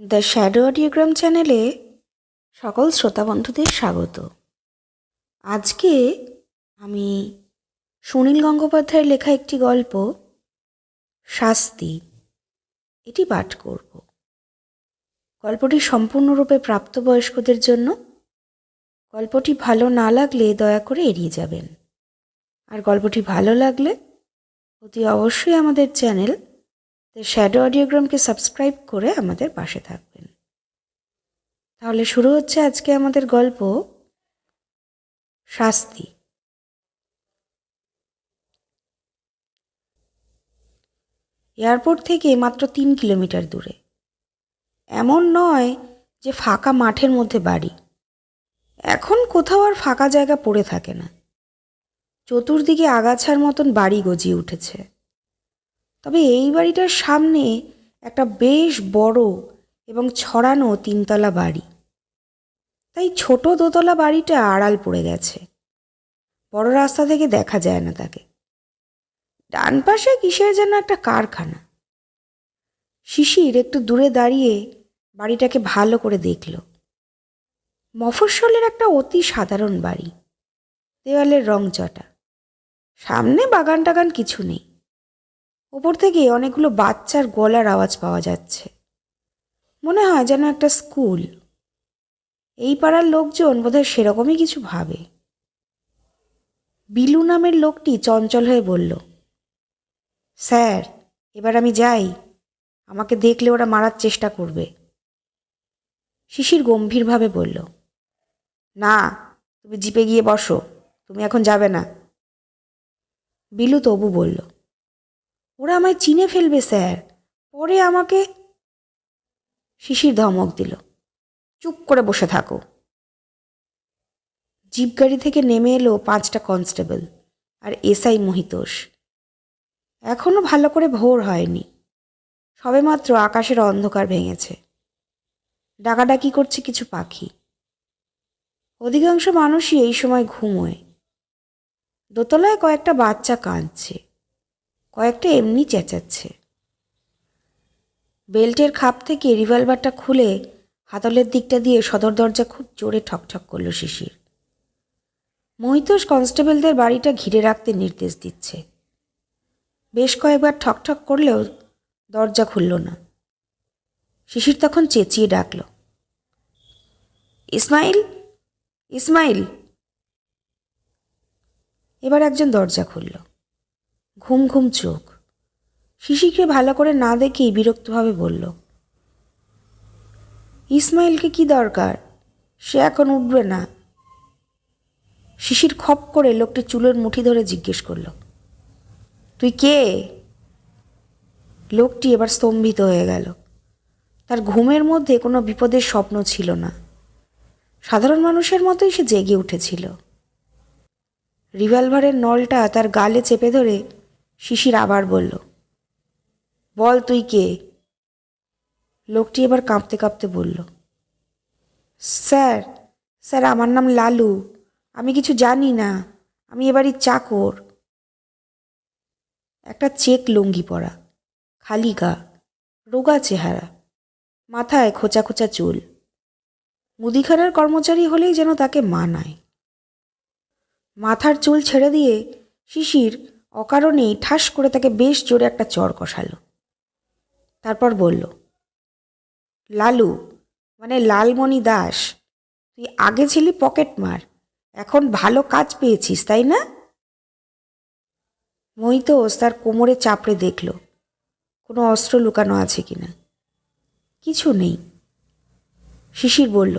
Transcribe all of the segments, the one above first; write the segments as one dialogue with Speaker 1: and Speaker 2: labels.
Speaker 1: The shadow অডিওগ্রাম চ্যানেলে সকল শ্রোতা বন্ধুদের স্বাগত। আজকে আমি সুনীল গঙ্গোপাধ্যায়ের লেখা একটি গল্প, শাস্তি, এটি পাঠ করব। গল্পটি সম্পূর্ণরূপে প্রাপ্তবয়স্কদের জন্য। গল্পটি ভালো না লাগলে দয়া করে এড়িয়ে যাবেন। আর গল্পটি ভালো লাগলে অতি অবশ্যই আমাদের চ্যানেল দ্য শ্যাডো অডিওগ্রামকে সাবস্ক্রাইব করে আমাদের পাশে থাকবেন। তাহলে শুরু হচ্ছে আজকে আমাদের গল্প শাস্তি। এয়ারপোর্ট থেকে মাত্র তিন কিলোমিটার দূরে। এমন নয় যে ফাঁকা মাঠের মধ্যে বাড়ি। এখন কোথাও আর ফাঁকা জায়গা পড়ে থাকে না। চতুর্দিকে আগাছার মতন বাড়ি গজিয়ে উঠেছে। তবে এই বাড়িটার সামনে একটা বেশ বড় এবং ছড়ানো তিনতলা বাড়ি। তাই ছোট দোতলা বাড়িটা আড়াল পড়ে গেছে। বড় রাস্তা থেকে দেখা যায় না তাকে। ডান পাশে কিসের যেন একটা কারখানা। শিশির একটু দূরে দাঁড়িয়ে বাড়িটাকে ভালো করে দেখল। মফস্বলের একটা অতি সাধারণ বাড়ি। দেওয়ালের রং চটা। সামনে বাগান টাগান কিছু নেই। ওপর থেকে অনেকগুলো বাচ্চার গলার আওয়াজ পাওয়া যাচ্ছে। মনে হয় যেন একটা স্কুল। এই পাড়ার লোকজন বোধহয় সেরকমই কিছু ভাবে। বিলু নামের লোকটি চঞ্চল হয়ে বলল, স্যার, এবার আমি যাই। আমাকে দেখলে ওরা মারার চেষ্টা করবে। শিশির গম্ভীরভাবে বলল, না, তুমি জিপে গিয়ে বসো। তুমি এখন যাবে না। বিলু তবু বলল ওরা আমায় চিনে ফেলবে, স্যার। পরে আমাকে শিশির ধমক দিল। চুপ করে বসে থাকো। জিপ গাড়ি থেকে নেমে এলো পাঁচটা কনস্টেবল আর এসআই মহিতোষ। এখনও ভালো করে ভোর হয়নি। সবেমাত্র আকাশের অন্ধকার ভেঙেছে। ডাকাডাকি করছে কিছু পাখি। অধিকাংশ মানুষই এই সময় ঘুমোয়। দোতলায় কয়েকটা বাচ্চা কাঁদছে। কয়েকটা এমনি চেঁচাচ্ছে। বেল্টের খাপ থেকে রিভলভারটা খুলে হাতলের দিকটা দিয়ে সদর দরজা খুব জোরে ঠকঠক করল শিশির। মহিতোষ কনস্টেবলদের বাড়িটা ঘিরে রাখতে নির্দেশ দিচ্ছে। বেশ কয়েকবার ঠকঠক করলেও দরজা খুলল না। শিশির তখন চেঁচিয়ে ডাকল, ইসমাইল ইসমাইল! এবার একজন দরজা খুলল। ঘুম ঘুম চোখ। শিশিকে ভালো করে না দেখেই বিরক্তভাবে বলল, ইসমাইলকে কি দরকার? সে এখন উঠবে না। শিশির খপ করে লোকটি চুলের মুঠি ধরে জিজ্ঞেস করল, তুই কে? লোকটি এবার স্তম্ভিত হয়ে গেল। তার ঘুমের মধ্যে কোনো বিপদের স্বপ্ন ছিল না। সাধারণ মানুষের মতোই সে জেগে উঠেছিল। রিভলভারের নলটা তার গালে চেপে ধরে শিশির আবার বলল, বল তুই কে? লোকটি এবার কাঁপতে কাঁপতে বলল, স্যার স্যার, আমার নাম লালু। আমি কিছু জানি না। আমি এবারই চাকর। একটা চেক লুঙ্গি পরা, খালি গা, রোগা চেহারা, মাথায় খোঁচা খোঁচা চুল। মুদিখানার কর্মচারী হলেই যেন তাকে মানায়। মাথার চুল ছেড়ে দিয়ে শিশির অকারণেই ঠাস করে তাকে বেশ জোরে একটা চর কষালো। তারপর বলল, লালু মানে লালমণি দাস, তুই আগে ছিলি পকেট মার, এখন ভালো কাজ পেয়েছিস, তাই না? মহিতোষ তার কোমরে চাপড়ে দেখল, কোনো অস্ত্র লুকানো আছে কিনা। কিছু নেই। শিশির বলল,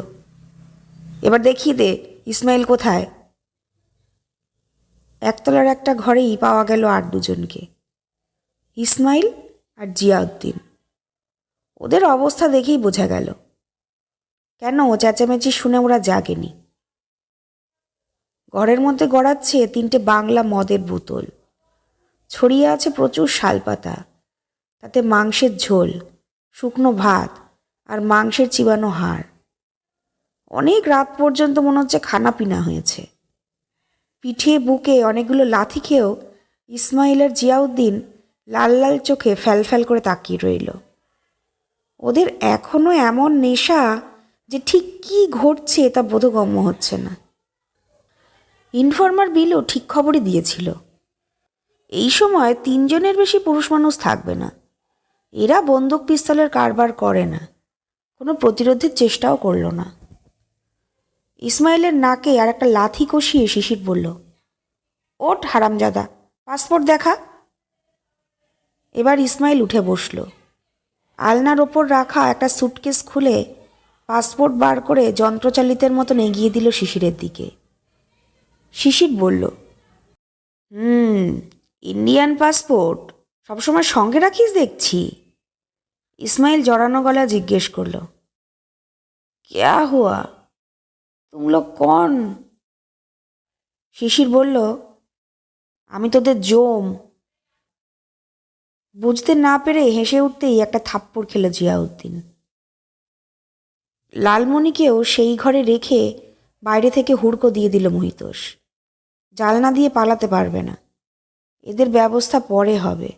Speaker 1: এবার দেখিয়ে দে, ইসমাইল কোথায়? একতলার একটা ঘরেই পাওয়া গেল আর দুজনকে। ইসমাইল আর জিয়াউদ্দিন। ওদের অবস্থা দেখেই বোঝা গেল। কেন চেঁচামেচি শুনে ওরা জাগেনি। ঘরের মধ্যে গড়াচ্ছে তিনটে বাংলা মদের বোতল। ছড়িয়ে আছে প্রচুর শালপাতা। তাতে মাংসের ঝোল, শুকনো ভাত আর মাংসের চিবানো হাড়। অনেক রাত পর্যন্ত মনে হচ্ছে খানা পিনা হয়েছে। পিঠে, বুকে অনেকগুলো লাথি খেয়েও ইসমাইল আর জিয়াউদ্দিন লাল লাল চোখে ফ্যাল ফ্যাল করে তাকিয়ে রইল। ওদের এখনও এমন নেশা যে ঠিক কী ঘটছে তা বোধগম্য হচ্ছে না। ইনফর্মার বিলও ঠিক খবরই দিয়েছিল। এই সময় তিনজনের বেশি পুরুষ মানুষ থাকবে না। এরা বন্দুক পিস্তলের কারবার করে না। কোনো প্রতিরোধের চেষ্টাও করল না। ইসমাইলের নাকে আর একটা লাথি কষিয়ে শিশির বলল, ওঠ হারামজাদা, পাসপোর্ট দেখা? এবার ইসমাইল উঠে বসল। আলনার ওপর রাখা একটা সুটকেস খুলে পাসপোর্ট বার করে যন্ত্রচালিতের মতন এগিয়ে দিল শিশিরের দিকে। শিশির বলল, হুম, ইন্ডিয়ান পাসপোর্ট, সবসময় সঙ্গে রাখিস দেখছি। ইসমাইল জড়ানো গলা জিজ্ঞেস করল, ক্যা হুয়া? লোক কন? শিশির বলল, আমি তোদের জম। বুঝতে না পেরে হেসে উঠতেই একটা থাপ্পড় খেল জিয়াউদ্দিন। লালমণিকেও সেই ঘরে রেখে বাইরে থেকে হুড়কো দিয়ে দিল মহিতোষ। জালনা দিয়ে পালাতে পারবে না। এদের ব্যবস্থা পরে হবে।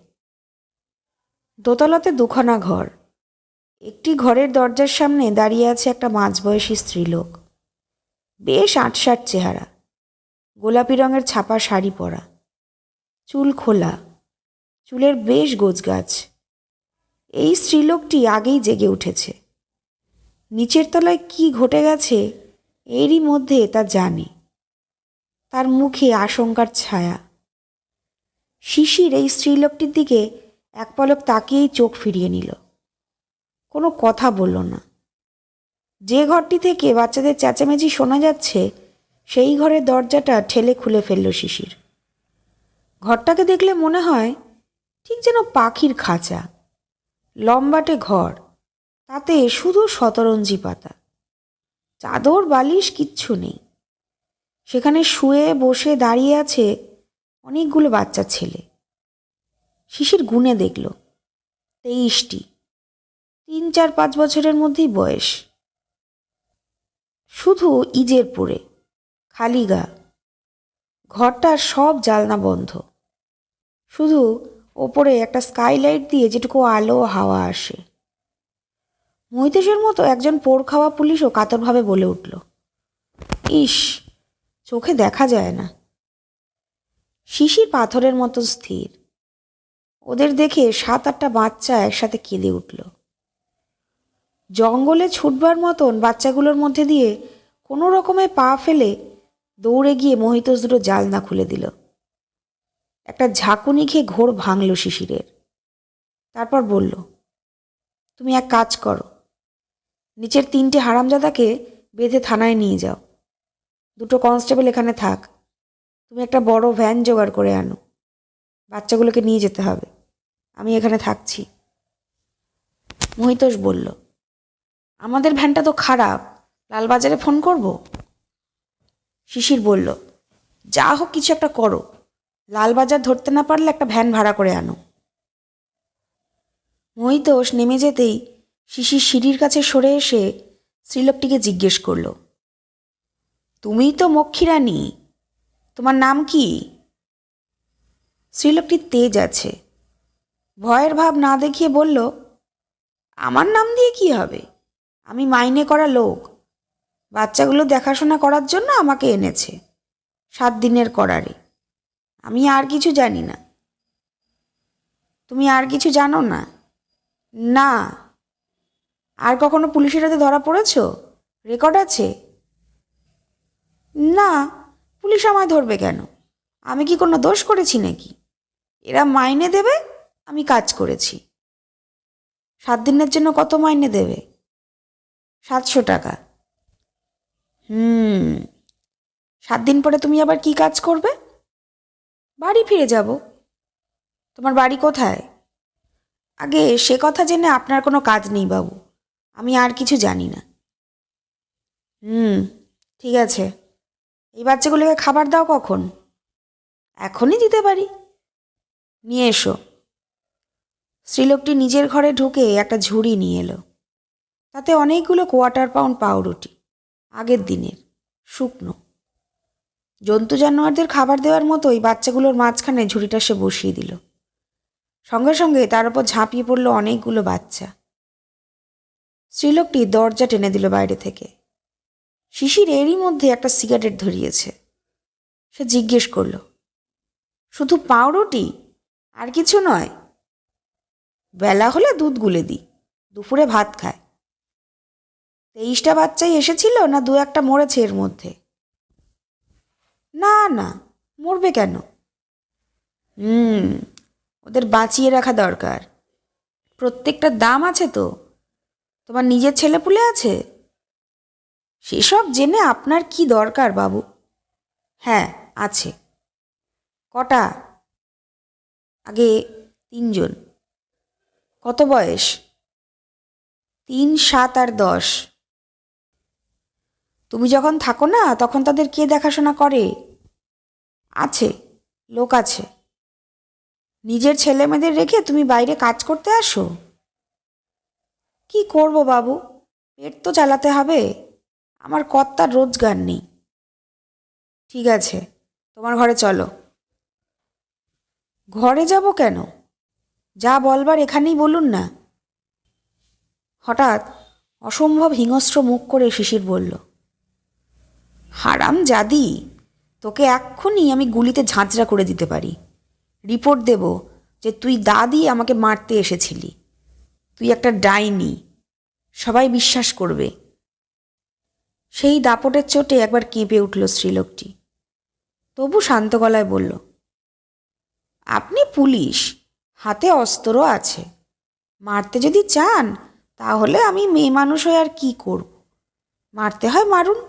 Speaker 1: দোতলাতে দুখানা ঘর। একটি ঘরের দরজার সামনে দাঁড়িয়ে আছে একটা মাঝবয়সী স্ত্রীলোক। বেশ আটসাট চেহারা। গোলাপি রঙের ছাপা শাড়ি পরা। চুল খোলা। চুলের বেশ গোছগাছ। এই স্ত্রীলোকটি আগেই জেগে উঠেছে। নিচের তলায় কি ঘটে গেছে, এরই মধ্যে তা জানে। তার মুখে আশঙ্কার ছায়া। শিশির এই স্ত্রীলোকটির দিকে এক পলক তাকিয়েই চোখ ফিরিয়ে নিল। কোনো কথা বলল না। যে ঘরটি থেকে বাচ্চাদের চেঁচামেচি শোনা যাচ্ছে, সেই ঘরের দরজাটা ঠেলে খুলে ফেলল শিশির। ঘরটাকে দেখলে মনে হয় ঠিক যেন পাখির খাঁচা। লম্বাটে ঘর, তাতে শুধু শতরঞ্জি পাতা। চাদর, বালিশ কিচ্ছু নেই। সেখানে শুয়ে বসে দাঁড়িয়ে আছে অনেকগুলো বাচ্চা ছেলে। শিশির গুনে দেখল, তেইশটি। তিন, চার, পাঁচ বছরের মধ্যেই বয়স। শুধু ইজের পরে খালি গা ঘরটার সব জালনা বন্ধ। শুধু ওপরে একটা স্কাইলাইট দিয়ে যেটুকু আলো হাওয়া আসে। মহিতেশের মতো একজন পোড় খাওয়া পুলিশও কাতরভাবে বলে উঠল, ইস, চোখে দেখা যায় না। শিশির পাথরের মতো স্থির। ওদের দেখে সাত আটটা বাচ্চা একসাথে কেঁদে উঠল। জঙ্গলে ছুটবার মতন বাচ্চাগুলোর মধ্যে দিয়ে কোনো রকমে পা ফেলে দৌড়ে গিয়ে মহিতোষ দুটো জালনা খুলে দিল। একটা ঝাঁকুনি খেয়ে ঘোর ভাঙল শিশিরের। তারপর বলল, তুমি এক কাজ করো, নিচের তিনটে হারামজাদাকে বেঁধে থানায় নিয়ে যাও। দুটো কনস্টেবল এখানে থাক। তুমি একটা বড় ভ্যান জোগাড় করে আনো। বাচ্চাগুলোকে নিয়ে যেতে হবে। আমি এখানে থাকছি। মহিতোষ বলল আমাদের ভ্যানটা তো খারাপ। লালবাজারে ফোন করব? শিশির বলল, যা হোক কিছু একটা করো। লালবাজার ধরতে না পারলে একটা ভ্যান ভাড়া করে আনো। মহিতোষ নেমে যেতেই শিশির সিঁড়ির কাছে সরে এসে স্ত্রীলোকটিকে জিজ্ঞেস করল, তুমিই তো মক্ষীরানী তোমার নাম কি? স্ত্রীলোকটির তেজ আছে। ভয়ের ভাব না দেখিয়ে বলল, আমার নাম দিয়ে কি হবে? আমি মাইনে করা লোক। বাচ্চাগুলো দেখাশোনা করার জন্য আমাকে এনেছে, সাত দিনের করারে। আমি আর কিছু জানি না। তুমি আর কিছু জানো না? না। আর কখনো পুলিশের হাতে ধরা পড়েছো? রেকর্ড আছে? না। পুলিশ আমায় ধরবে কেন? আমি কি কোনো দোষ করেছি নাকি? এরা মাইনে দেবে, আমি কাজ করেছি। সাত দিনের জন্য কত মাইনে দেবে? সাতশো টাকা। হুম। সাত দিন পরে তুমি আবার কি কাজ করবে? বাড়ি ফিরে যাব। তোমার বাড়ি কোথায়? আগে সে কথা জেনে আপনার কোনো কাজ নেই বাবু। আমি আর কিছু জানি না। হুম, ঠিক আছে। এই বাচ্চাগুলোকে খাবার দাও কখন? এখনই দিতে পারি। নিয়ে এসো। স্ত্রীলোকটি নিজের ঘরে ঢুকে একটা ঝুড়ি নিয়ে এলো। তাতে অনেকগুলো কোয়ার্টার পাউন্ড পাউরুটি, আগের দিনের, শুকনো। জন্তু জানোয়ারদের খাবার দেওয়ার মতোই বাচ্চাগুলোর মাঝখানে ঝুড়িটা সে বসিয়ে দিল। সঙ্গে সঙ্গে তার উপর ঝাঁপিয়ে পড়ল অনেকগুলো বাচ্চা। স্ত্রীলোকটি দরজা টেনে দিল বাইরে থেকে। শিশির এরই মধ্যে একটা সিগারেট ধরিয়েছে। সে জিজ্ঞেস করল, শুধু পাউরুটি? আর কিছু নয়? বেলা হলে দুধ গুলে দিই। দুপুরে ভাত খায় তেইশটা বাচ্চাই এসেছিল না দু একটা মরেছে এর মধ্যে? না না, মরবে কেন? হুম, ওদের বাঁচিয়ে রাখা দরকার। প্রত্যেকটা দাম আছে তো। তোমার নিজের ছেলেপুলে আছে? সেসব জেনে আপনার কি দরকার, বাবু? হ্যাঁ আছে। কটা? আগে তিনজন। কত বয়স? তিন, সাত আর দশ। তুমি যখন থাকো না, তখন তাদের কে দেখাশোনা করে? আছে, লোক আছে। নিজের ছেলে মেয়েদের রেখে তুমি বাইরে কাজ করতে আসো? কি করব বাবু? পেট তো চালাতে হবে। আমার কর্তার রোজগার নেই। ঠিক আছে, তোমার ঘরে চলো। ঘরে যাব কেন? যা বলবার এখানেই বলুন না। হঠাৎ অসম্ভব হিংস্র মুখ করে শিশির বলল হারাম জাদি, তোকে এক্ষুনি আমি গুলিতে ঝাঁঝরা করে দিতে পারি। রিপোর্ট দেব যে তুই দাদি আমাকে মারতে এসেছিলি। তুই একটা ডাইনি, সবাই বিশ্বাস করবে। সেই দাপটের চোটে একবার কেঁপে উঠল স্ত্রীলোকটি। তবু শান্ত গলায় বলল, আপনি পুলিশ, হাতে অস্ত্রও আছে। মারতে যদি চান, তাহলে আমি মেয়ে মানুষ হয়ে আর কি করব? মারতে হয় মারুন।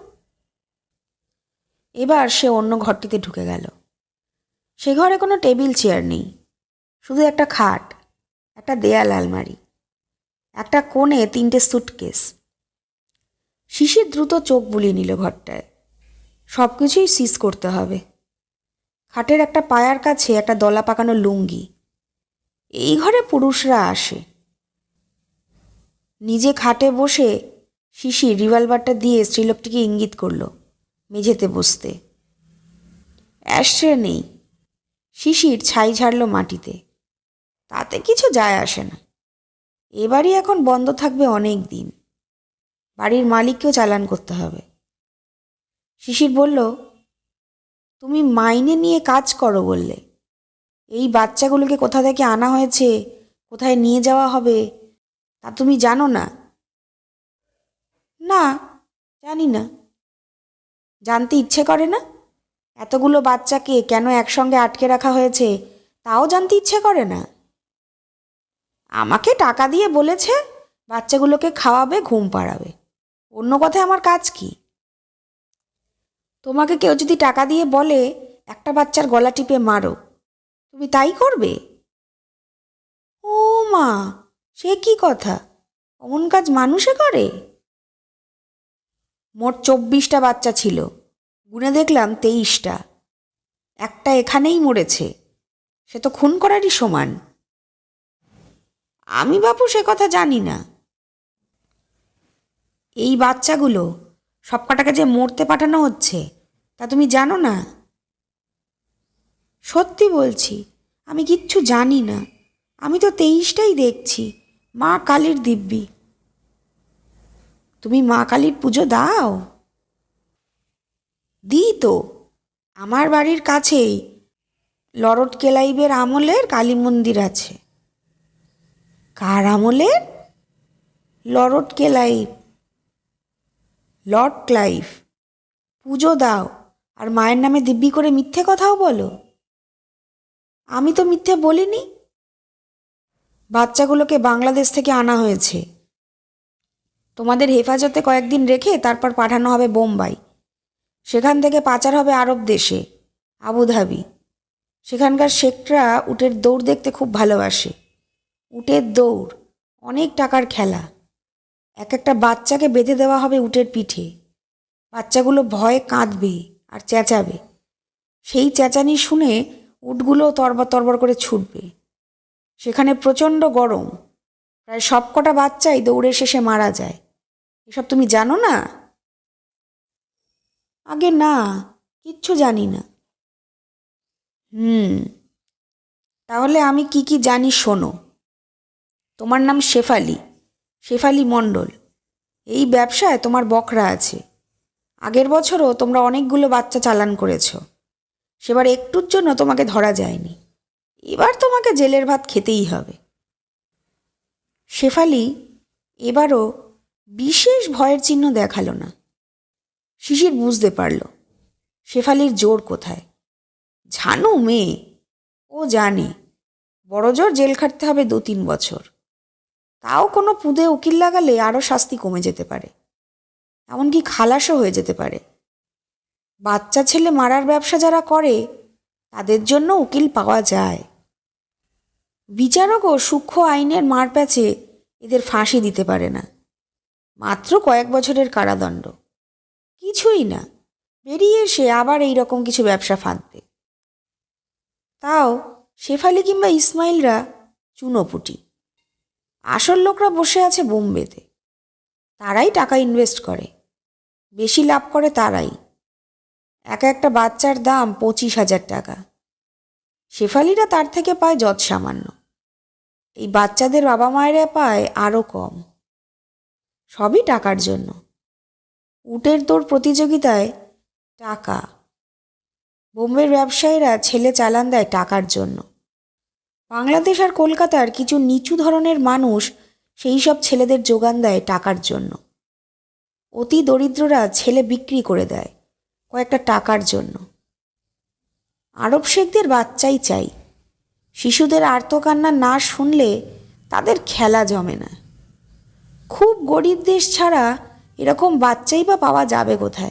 Speaker 1: এবার সে অন্য ঘরটিতে ঢুকে গেল। সে ঘরে কোনো টেবিল, চেয়ার নেই, শুধু একটা খাট, একটা দেয়াল আলমারি, একটা কোণে তিনটে সুটকেস। শিশির দ্রুত চোখ বুলিয়ে নিল ঘরটায়। সব কিছুই সিজ করতে হবে। খাটের একটা পায়ার কাছে একটা দলা পাকানো লুঙ্গি। এই ঘরে পুরুষরা আসে। নিজে খাটে বসে শিশির রিভলভারটা দিয়ে স্ত্রীলোকটিকে ইঙ্গিত করল। মেঝেতে বসতে। অ্যাশট্রে নেই। শিশির ছাই ঝাড়ল মাটিতে। তাতে কিছু যায় আসে না। এ বাড়ি এখন বন্ধ থাকবে অনেক দিন। বাড়ির মালিককেও চালান করতে হবে। শিশির বলল, তুমি মাইনে নিয়ে কাজ করো বললে। এই বাচ্চাগুলোকে কোথা থেকে আনা হয়েছে? কোথায় নিয়ে যাওয়া হবে? তা তুমি জানো না? না, জানি না। জানতে ইচ্ছে করে না? এতগুলো বাচ্চাকে কেন একসঙ্গে আটকে রাখা হয়েছে, তাও জানতে ইচ্ছে করে না? আমাকে টাকা দিয়ে বলেছে বাচ্চাগুলোকে খাওয়াবে, ঘুম পাড়াবে। অন্য কথায় আমার কাজ কি? তোমাকে কেউ যদি টাকা দিয়ে বলে, একটা বাচ্চার গলা টিপে মারো, তুমি তাই করবে? ও মা, সে কি কথা? অমন কাজ মানুষে করে? মোট চব্বিশটা বাচ্চা ছিল। গুনে দেখলাম তেইশটা। একটা এখানেই মরেছে। সে তো খুন করারই সমান। আমি বাপু সে কথা জানি না। এই বাচ্চাগুলো সব কটাকে যে মরতে পাঠানো হচ্ছে, তা তুমি জানো না? সত্যি বলছি, আমি কিচ্ছু জানি না। আমি তো তেইশটাই দেখছি, মা কালীর দিব্যি। তুমি মা কালীর পুজো দাও। দিই তো। আমার বাড়ির কাছেই লরট কেলাইবের আমলের কালী মন্দির আছে। কার আমলের? Lord Clive. Lord Clive. পুজো দাও। আর মায়ের নামে দিব্যি করে মিথ্যে কথাও বলো। আমি তো মিথ্যে বলিনি। বাচ্চাগুলোকে বাংলাদেশ থেকে আনা হয়েছে। তোমাদের হেফাজতে কয়েকদিন রেখে তারপর পাঠানো হবে বোম্বাই। সেখান থেকে পাচার হবে আরব দেশে, আবুধাবি। সেখানকার শেখরা উটের দৌড় দেখতে খুব ভালোবাসে। উটের দৌড়, অনেক টাকার খেলা। এক একটা বাচ্চাকে বেঁধে দেওয়া হবে উটের পিঠে। বাচ্চাগুলো ভয়ে কাঁদবে আর চেঁচাবে। সেই চেঁচানি শুনে উটগুলো তরবর তরবর করে ছুটবে। সেখানে প্রচণ্ড গরম। প্রায় সবকটা বাচ্চাই দৌড়ে শেষে মারা যায়। এসব তুমি জানো না? আগে না, কিচ্ছু জানি না। হুম, তাহলে আমি কি কি জানি শোনো। তোমার নাম শেফালি শেফালি মণ্ডল। এই ব্যবসায় তোমার বকরা আছে। আগের বছরও তোমরা অনেকগুলো বাচ্চা চালান করেছ। সেবার একটুর জন্য তোমাকে ধরা যায়নি। এবার তোমাকে জেলের ভাত খেতেই হবে। শেফালি, এবারও বিশেষ ভয়ের চিহ্ন দেখাল না। শিশির বুঝতে পারল, শেফালির জোর কোথায়। ঝানু মেয়ে, ও জানে বড় জোর জেল খাটতে হবে দু তিন বছর। তাও কোনো পুদে উকিল লাগালে আরও শাস্তি কমে যেতে পারে। এমনকি খালাসও হয়ে যেতে পারে। বাচ্চা ছেলে মারার ব্যবসা যারা করে, তাদের জন্য উকিল পাওয়া যায়। বিচারকও সূক্ষ্ম আইনের মারপ্যাচে এদের ফাঁসি দিতে পারে না। মাত্র কয়েক বছরের কারাদণ্ড। কিছুই না। বেরিয়ে এসে আবার এই রকম কিছু ব্যবসা ফাঁদবে তাও শেফালি কিংবা ইসমাইলরা চুনোপুটি। আসল লোকরা বসে আছে বোম্বেতে। তারাই টাকা ইনভেস্ট করে। বেশি লাভ করে তারাই। এক একটা বাচ্চার দাম পঁচিশ হাজার টাকা। শেফালিরা তার থেকে পায় যৎ সামান্য এই বাচ্চাদের বাবা মায়েরা পায় আরও কম। সবই টাকার জন্য। উটের দৌড় প্রতিযোগিতায় টাকা। বোম্বের ব্যবসায়ীরা ছেলে চালান দেয় টাকার জন্য। বাংলাদেশ আর কলকাতার কিছু নিচু ধরনের মানুষ সেই সব ছেলেদের যোগান দেয় টাকার জন্য। অতি দরিদ্ররা ছেলে বিক্রি করে দেয় কয়েকটা টাকার জন্য। আরব শেখদের বাচ্চাই চাই। শিশুদের আর্তকান্না না শুনলে তাদের খেলা জমে না। খুব গরিব দেশ ছাড়া এরকম বাচ্চাই বা পাওয়া যাবে কোথায়?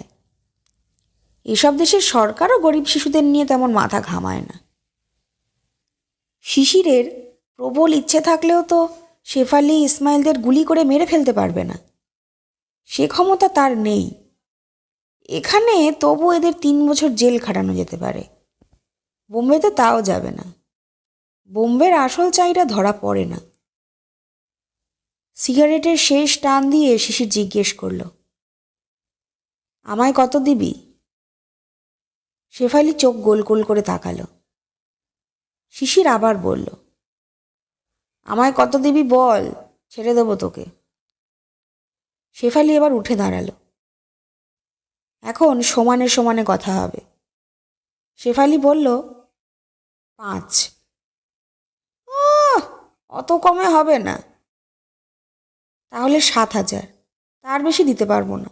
Speaker 1: এসব দেশের সরকারও গরিব শিশুদের নিয়ে তেমন মাথা ঘামায় না। শিশিরের প্রবল ইচ্ছে থাকলেও তো শেফালি ইসমাইলদের গুলি করে মেরে ফেলতে পারবে না। সে ক্ষমতা তার নেই। এখানে তবু এদের তিন বছর জেল খাটানো যেতে পারে। বোম্বেতে তাও যাবে না। বোম্বের আসল চাইরা ধরা পড়ে না। সিগারেটের শেষ টান দিয়ে শিশির জিজ্ঞেস করল, আমায় কত দিবি? শেফালি চোখ গোল গোল করে তাকালো। শিশির আবার বলল, আমায় কত দিবি বল, ছেড়ে দেবো তোকে। শেফালি এবার উঠে দাঁড়াল। এখন সমানে সমানে কথা হবে। শেফালি বলল, পাঁচ। অত কমে হবে না। তাহলে সাত হাজার। তার বেশি দিতে পারব না।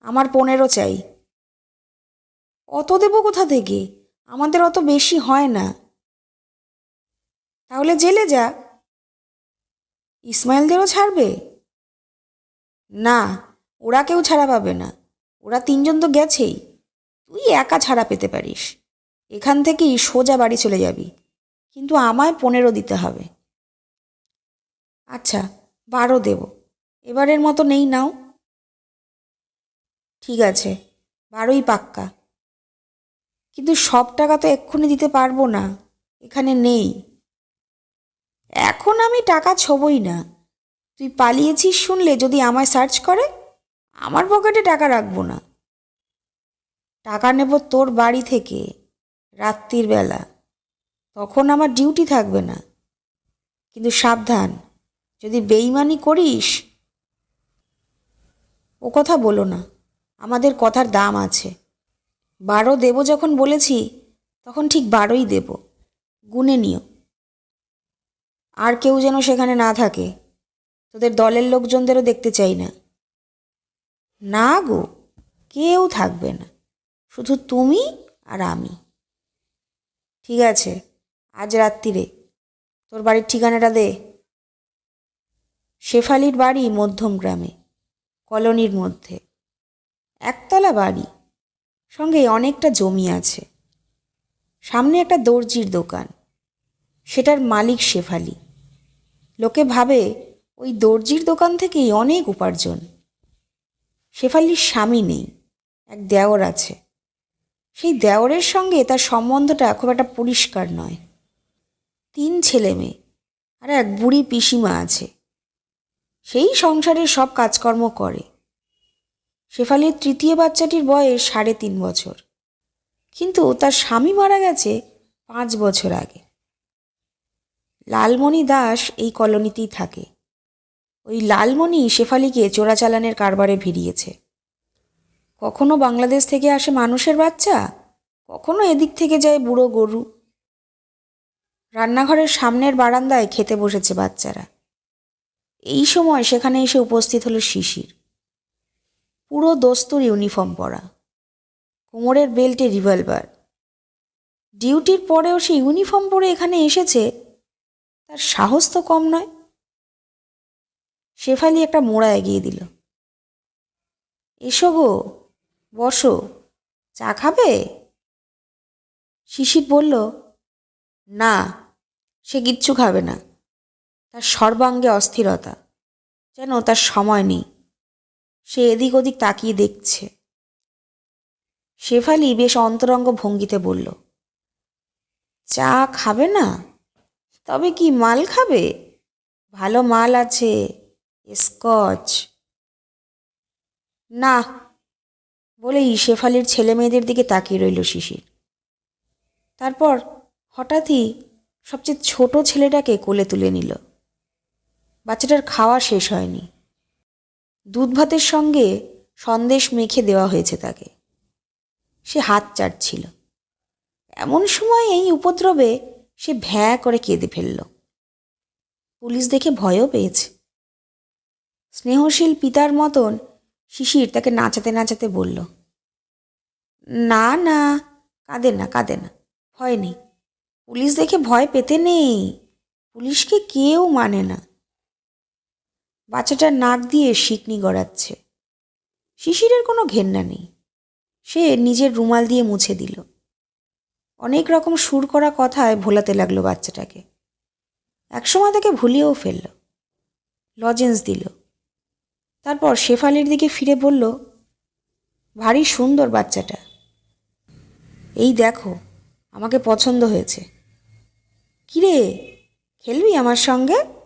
Speaker 1: আমার পনেরো চাই। অত দেবো কোথা থেকে? আমাদের অত বেশি হয় না। তাহলে জেলে যা। ইসমাইলদেরও ছাড়বে? না, ওরা কেউ ছাড়া পাবে না। ওরা তিনজন তো গেছেই। তুই একা ছাড়া পেতে পারিস। এখান থেকেই সোজা বাড়ি চলে যাবি। কিন্তু আমায় পনেরো দিতে হবে। আচ্ছা বারো দেব। এবারের মতো নেই নাও। ঠিক আছে, বারোই পাক্কা। কিন্তু সব টাকা তো এক্ষুনি দিতে পারব না, এখানে নেই। এখন আমি টাকা ছবই না। তুই পালিয়েছিস শুনলে যদি আমায় সার্চ করে, আমার পকেটে টাকা রাখব না। টাকা নেব তোর বাড়ি থেকে, রাত্রির বেলা। তখন আমার ডিউটি থাকবে না। কিন্তু সাবধান যদি বেইমানি করিস, ও কথা বলো না। আমাদের কথার দাম আছে। বারো দেব যখন বলেছি, তখন ঠিক বারোই দেব। গুনে নিও। আর কেউ যেন সেখানে না থাকে। তোদের দলের লোকজনদেরও দেখতে চাই না। না গো, কেউ থাকবে না। শুধু তুমি আর আমি। ঠিক আছে, আজ রাত্রিরে। তোর বাড়ির ঠিকানাটা দে। শেফালির বাড়ি মধ্যম গ্রামে, কলোনির মধ্যে। একতলা বাড়ি সঙ্গে অনেকটা জমি আছে। সামনে একটা দর্জির দোকান, সেটার মালিক শেফালি। লোকে ভাবে ওই দর্জির দোকান থেকেই অনেক উপার্জন। শেফালির স্বামী নেই, এক দেওর আছে। সেই দেওরের সঙ্গে তার সম্বন্ধটা খুব একটা পরিষ্কার নয়। তিন ছেলে মেয়ে, আর এক বুড়ি পিসিমা আছে। সেই সংসারের সব কাজকর্ম করে। শেফালির তৃতীয় বাচ্চাটির বয়স সাড়ে তিন বছর। কিন্তু তার স্বামী মারা গেছে পাঁচ বছর আগে। লালমণি দাস এই কলোনিতেই থাকে। ওই লালমণি শেফালিকে চোরাচালানের কারবারে ভিড়িয়েছে। কখনো বাংলাদেশ থেকে আসে মানুষের বাচ্চা, কখনো এদিক থেকে যায় বুড়ো গরু। রান্নাঘরের সামনের বারান্দায় খেতে বসেছে বাচ্চারা। এই সময় সেখানে এসে উপস্থিত হলো শিশির। পুরো দস্তুর ইউনিফর্ম পরা। কোমরের বেল্টে রিভলভার। ডিউটির পরেও সে ইউনিফর্ম পরে এখানে এসেছে, তার সাহস তো কম নয়। শেফালি একটা মোড়া এগিয়ে দিল। এসো গো, বসো, চা খাবে? শিশির বলল, না, সে কিচ্ছু খাবে না। তার সর্বাঙ্গে অস্থিরতা। যেন তার সময় নেই। সে এদিক ওদিক তাকিয়ে দেখছে। শেফালি বেশ অন্তরঙ্গ ভঙ্গিতে বলল, চা খাবে না? তবে কি মাল খাবে? ভালো মাল আছে, স্কচ। না। বলেই শেফালির ছেলে মেয়েদের দিকে তাকিয়ে রইল শিশির। তারপর হঠাৎই সবচেয়ে ছোট ছেলেটাকে কোলে তুলে নিল। বাচ্চাটার খাওয়া শেষ হয়নি। দুধ ভাতের সঙ্গে সন্দেশ মেখে দেওয়া হয়েছে তাকে। সে হাত চাটছিল। এমন সময় এই উপদ্রবে সে ভ্যাঁ করে কেঁদে ফেলল। পুলিশ দেখে ভয়ও পেয়েছে। স্নেহশীল পিতার মতন শিশির তাকে নাচাতে নাচাতে বলল, না না, কাঁদে না কাঁদে না, ভয় নেই। পুলিশ দেখে ভয় পেতে নেই। পুলিশকে কেউ মানে না। বাচ্চাটার নাক দিয়ে শিকনি গড়াচ্ছে। শিশিরের কোনো ঘেন্না নেই। সে নিজের রুমাল দিয়ে মুছে দিল। অনেক রকম সুর করা কথায় ভোলাতে লাগল বাচ্চাটাকে। একসময় তাকে ভুলিয়েও ফেলল। লজেন্স দিল। তারপর শেফালির দিকে ফিরে বলল, ভারী সুন্দর বাচ্চাটা। এই দেখো, আমাকে পছন্দ হয়েছে। কিরে, খেলবি আমার সঙ্গে?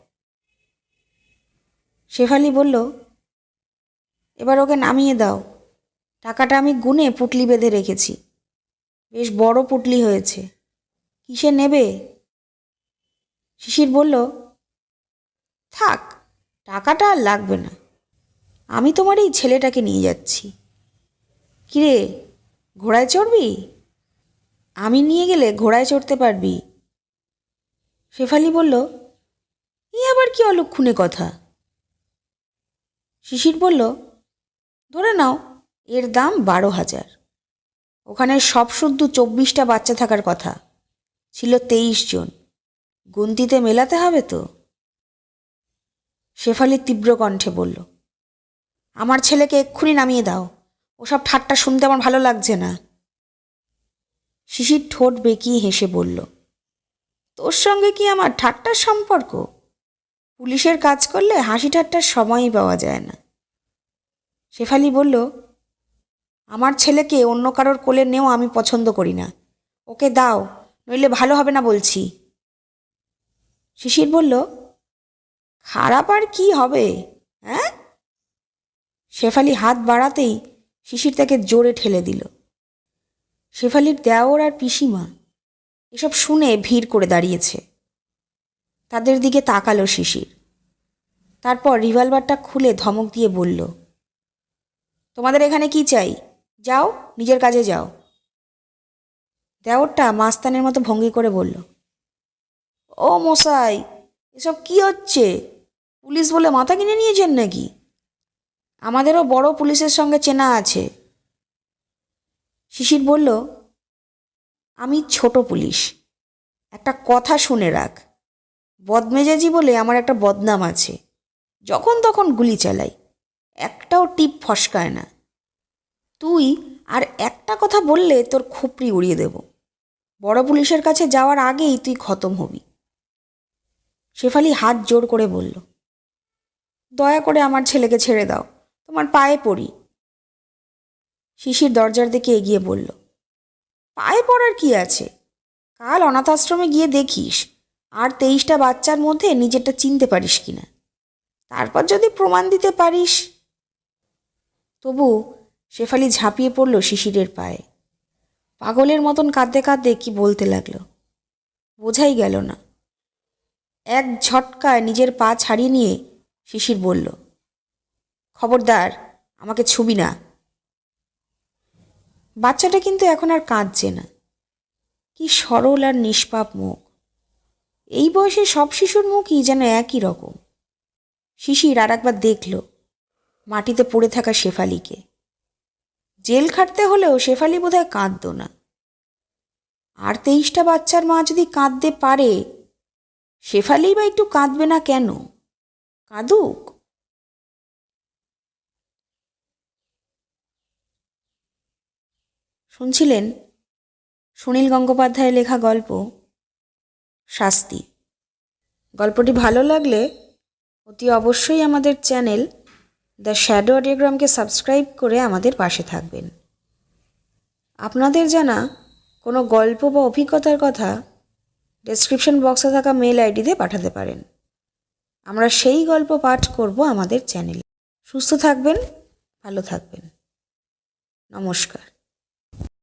Speaker 1: শেফালি বলল, এবার ওকে নামিয়ে দাও। টাকাটা আমি গুনে পুটলি বেঁধে রেখেছি। বেশ বড় পুটলি হয়েছে। কিসে নেবে? শিশির বলল, থাক, টাকাটা আর লাগবে না। আমি তোমার এই ছেলেটাকে নিয়ে যাচ্ছি। কিরে, ঘোড়ায় চড়বি? আমি নিয়ে গেলে ঘোড়ায় চড়তে পারবি? শেফালি বলল ই আবার কি অলক্ষণে কথা? শিশির বলল, ধরে নাও, এর দাম বারো হাজার। ওখানে সব শুদ্ধ চব্বিশটা বাচ্চা থাকার কথা। ছিল তেইশ জন। গুনতিতে মেলাতে হবে তো? শেফালি তীব্র কণ্ঠে বলল, আমার ছেলেকে এক্ষুনি নামিয়ে দাও। ওসব ঠাট্টা শুনতে আমার ভালো লাগছে না। শিশির ঠোঁট বেঁকিয়ে হেসে বলল, তোর সঙ্গে কি আমার ঠাট্টার সম্পর্ক? পুলিশের কাজ করলে হাসি ঠাট্টার সময়ই পাওয়া যায় না। শেফালি বলল, আমার ছেলেকে অন্য কারোর কোলে নেও আমি পছন্দ করি না। ওকে দাও, নইলে ভালো হবে না বলছি। শিশির বলল, খারাপ আর কি হবে হ্যাঁ? শেফালি হাত বাড়াতেই শিশির তাকে জোরে ঠেলে দিল। শেফালির দেওর আর পিসিমা এসব শুনে ভিড় করে দাঁড়িয়েছে। তাদের দিকে তাকালো শিশির। তারপর রিভলভারটা খুলে ধমক দিয়ে বলল, তোমাদের এখানে কি চাই? যাও, নিজের কাজে যাও। দেওরটা মাস্তানের মতো ভঙ্গি করে বলল, ও মশাই, এসব কি হচ্ছে? পুলিশ বলে মাথা কিনে নিয়েছেন নাকি? আমাদেরও বড় পুলিশের সঙ্গে চেনা আছে। শিশির বলল, আমি ছোট পুলিশ, একটা কথা শুনে রাখ। বদমেজাজি বলে আমার একটা বদনাম আছে। যখন তখন গুলি চালাই। একটাও টিপ ফসকায় না। তুই আর একটা কথা বললে তোর খুপড়ি উড়িয়ে দেব। বড় পুলিশের কাছে যাওয়ার আগেই তুই খতম হবি। শেফালি হাত জোর করে বলল, দয়া করে আমার ছেলেকে ছেড়ে দাও। তোমার পায়ে পড়ি। শিশির দরজার দিকে এগিয়ে বলল, পায়ে পড়ার কি আছে? কাল অনাথ আশ্রমে গিয়ে দেখিস। আর তেইশটা বাচ্চার মধ্যে নিজেরটা চিনতে পারিস কিনা। তারপর যদি প্রমাণ দিতে পারিস। তবু শেফালি ঝাঁপিয়ে পড়ল শিশিরের পায়ে। পাগলের মতন কাঁদতে কাঁদতে কি বলতে লাগল। বোঝাই গেল না। এক ঝটকায় নিজের পা ছাড়িয়ে নিয়ে শিশির বলল, খবরদার, আমাকে ছুবি না। বাচ্চাটা কিন্তু এখন আর কাঁদছে না। কি সরল আর নিষ্পাপ মুখ। এই বয়সে সব শিশুর মুখই যেন একই রকম। শিশির আর একবার দেখল, মাটিতে পড়ে থাকা শেফালিকে। জেল খাটতে হলেও শেফালি বোধহয় কাঁদত না। আর তেইশটা বাচ্চার মা যদি কাঁদতে পারে, শেফালি বা একটু কাঁদবে না কেন? কাঁদুক। শুনছিলেন সুনীল গঙ্গোপাধ্যায়ের লেখা গল্প শাস্তি। গল্পটি ভালো লাগলে অতি অবশ্যই আমাদের চ্যানেল দ্য শ্যাডো অডিওগ্রামকে সাবস্ক্রাইব করে আমাদের পাশে থাকবেন। আপনাদের জানা কোনো গল্প বা অভিজ্ঞতার কথা ডেসক্রিপশন বক্সে থাকা মেল আইডিতে পাঠাতে পারেন। আমরা সেই গল্প পাঠ করব আমাদের চ্যানেলে। সুস্থ থাকবেন, ভালো থাকবেন। নমস্কার।